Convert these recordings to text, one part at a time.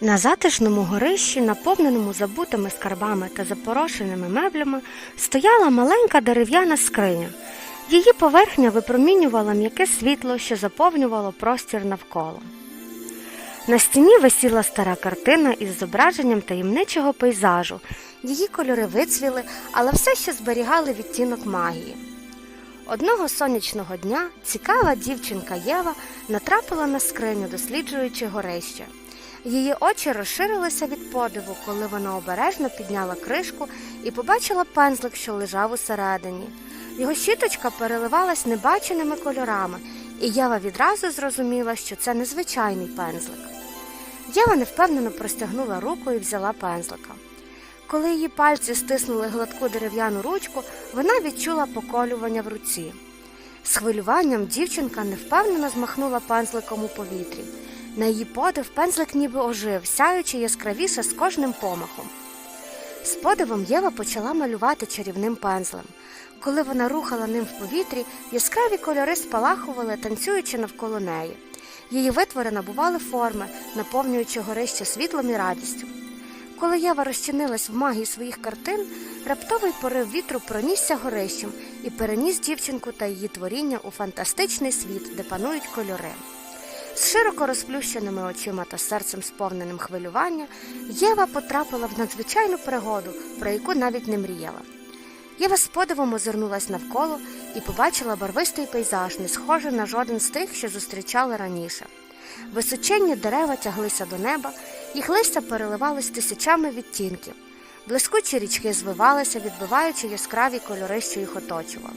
На затишному горищі, наповненому забутими скарбами та запорошеними меблями, стояла маленька дерев'яна скриня. Її поверхня випромінювала м'яке світло, що заповнювало простір навколо. На стіні висіла стара картина із зображенням таємничого пейзажу. Її кольори вицвіли, але все ще зберігали відтінок магії. Одного сонячного дня цікава дівчинка Єва натрапила на скриню, досліджуючи горище. Її очі розширилися від подиву, коли вона обережно підняла кришку і побачила пензлик, що лежав усередині. Його щіточка переливалась небаченими кольорами, і Єва відразу зрозуміла, що це незвичайний пензлик. Єва невпевнено простягнула руку і взяла пензлика. Коли її пальці стиснули гладку дерев'яну ручку, вона відчула поколювання в руці. З хвилюванням дівчинка невпевнено змахнула пензликом у повітрі. На її подив пензлик ніби ожив, сяючи яскравіше з кожним помахом. З подивом Єва почала малювати чарівним пензлем. Коли вона рухала ним в повітрі, яскраві кольори спалахували, танцюючи навколо неї. Її витвори набували форми, наповнюючи горище світлом і радістю. Коли Єва розчинилась в магії своїх картин, раптовий порив вітру пронісся горищем і переніс дівчинку та її творіння у фантастичний світ, де панують кольори. З широко розплющеними очима та серцем сповненим хвилювання, Єва потрапила в надзвичайну пригоду, про яку навіть не мріяла. Єва з подивом озирнулась навколо і побачила барвистий пейзаж, не схожий на жоден з тих, що зустрічали раніше. Височенні дерева тяглися до неба, їх листя переливались тисячами відтінків. Блискучі річки звивалися, відбиваючи яскраві кольори, що їх оточували.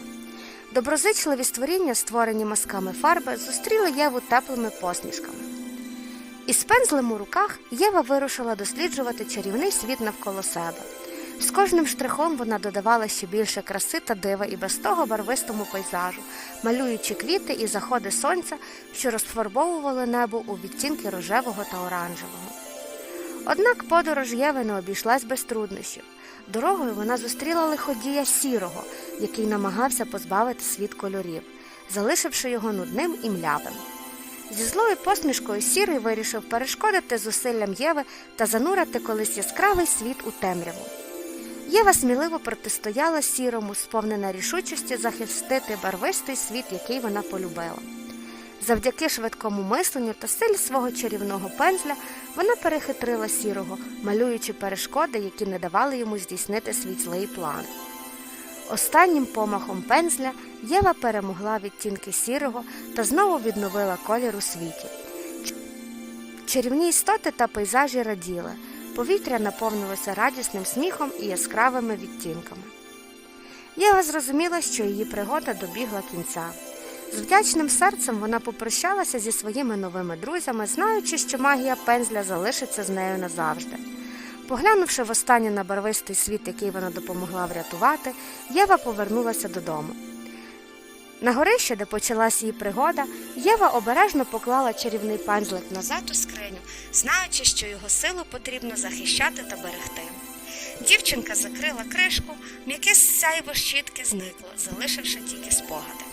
Доброзичливі створіння, створені мазками фарби, зустріли Єву теплими посмішками. Із пензлем у руках Єва вирушила досліджувати чарівний світ навколо себе. З кожним штрихом вона додавала ще більше краси та дива і без того барвистому пейзажу, малюючи квіти і заходи сонця, що розфарбовували небо у відтінки рожевого та оранжевого. Однак подорож Єви не обійшлась без труднощів. Дорогою вона зустріла лиходія сірого, який намагався позбавити світ кольорів, залишивши його нудним і млявим. Зі злою посмішкою сірий вирішив перешкодити зусиллям Єви та занурити колись яскравий світ у темряву. Єва сміливо протистояла сірому, сповнена рішучості захистити барвистий світ, який вона полюбила. Завдяки швидкому мисленню та силі свого чарівного пензля вона перехитрила сірого, малюючи перешкоди, які не давали йому здійснити свій злий план. Останнім помахом пензля Єва перемогла відтінки сірого та знову відновила колір у світі. Чарівні істоти та пейзажі раділи, повітря наповнилося радісним сміхом і яскравими відтінками. Єва зрозуміла, що її пригода добігла кінця. З вдячним серцем вона попрощалася зі своїми новими друзями, знаючи, що магія пензля залишиться з нею назавжди. Поглянувши востаннє на барвистий світ, який вона допомогла врятувати, Єва повернулася додому. На горище, де почалась її пригода, Єва обережно поклала чарівний пензлик назад у скриню, знаючи, що його силу потрібно захищати та берегти. Дівчинка закрила кришку, м'яке сяйво щітки зникло, залишивши тільки спогади.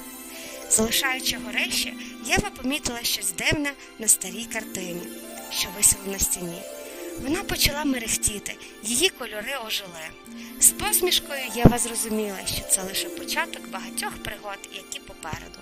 Залишаючи горище, Єва помітила щось дивне на старій картині, що висіла на стіні. Вона почала мерехтіти, її кольори ожили. З посмішкою Єва зрозуміла, що це лише початок багатьох пригод, які попереду.